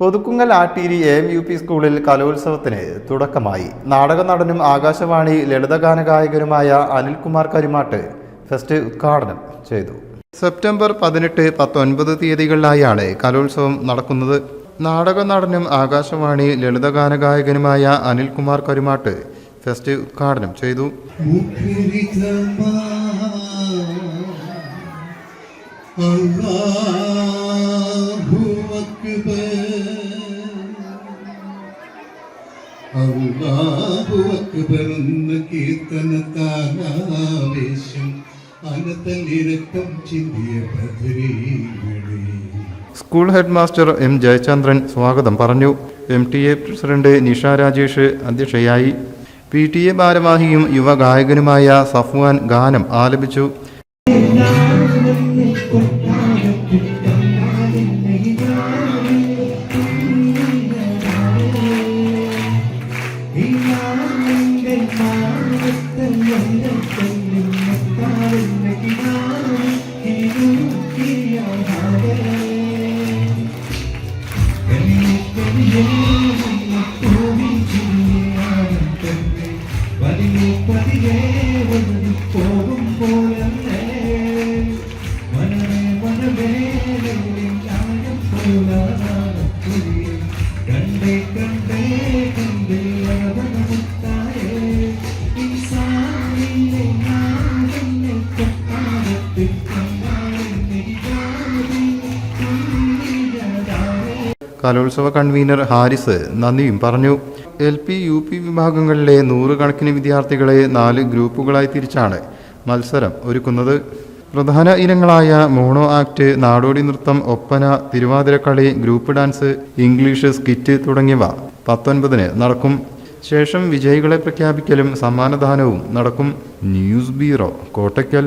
Othukkungal Attiri A M U P സ്കൂളിൽ കലോത്സവത്തിന് തുടക്കമായി. നാടക നടനും ആകാശവാണി ലളിതഗാന ഗായകനുമായ അനിൽകുമാർ കരുമാട്ട് ഫെസ്റ്റ് ഉദ്ഘാടനം ചെയ്തു. സെപ്റ്റംബർ പതിനെട്ട് പത്തൊൻപത് തീയതികളിലായാണ് കലോത്സവം നടക്കുന്നത്. നാടക നടനും ആകാശവാണി ലളിതഗാന ഗായകനുമായ അനിൽകുമാർ കരുമാട്ട് ഫെസ്റ്റ് ഉദ്ഘാടനം ചെയ്തു. മുഖരിതമാ എന്ന കീർത്തനത്താലാവേശം അനതലിരക്കം ചിന്തിയ ബദരീകളെ school head master M Jayachandran സ്വാഗതം പറഞ്ഞു. M T A president Nisha Rajesh അധ്യക്ഷയായി. പി ടി എ ഭാരവാഹിയും യുവ ഗായകനുമായ സഫ്വാൻ ഗാനം ആലപിച്ചു. മനമേ മനമേ ഞാനും പോലാണ് കണ്ടേ കലോത്സവ കൺവീനർ ഹാരിസ് നന്ദിയും പറഞ്ഞു. എൽ പി യു പി വിഭാഗങ്ങളിലെ നൂറുകണക്കിന് വിദ്യാർത്ഥികളെ നാല് ഗ്രൂപ്പുകളായി തിരിച്ചാണ് മത്സരം ഒരുക്കുന്നത്. പ്രധാന ഇനങ്ങളായ മോണോ ആക്ട് നാടോടി നൃത്തം Oppana Thiruvathirakali group dance English skit തുടങ്ങിയവ പത്തൊൻപതിന് നടക്കും. ശേഷം വിജയികളെ പ്രഖ്യാപിക്കലും സമ്മാനദാനവും നടക്കും. News bureau Kottakkal.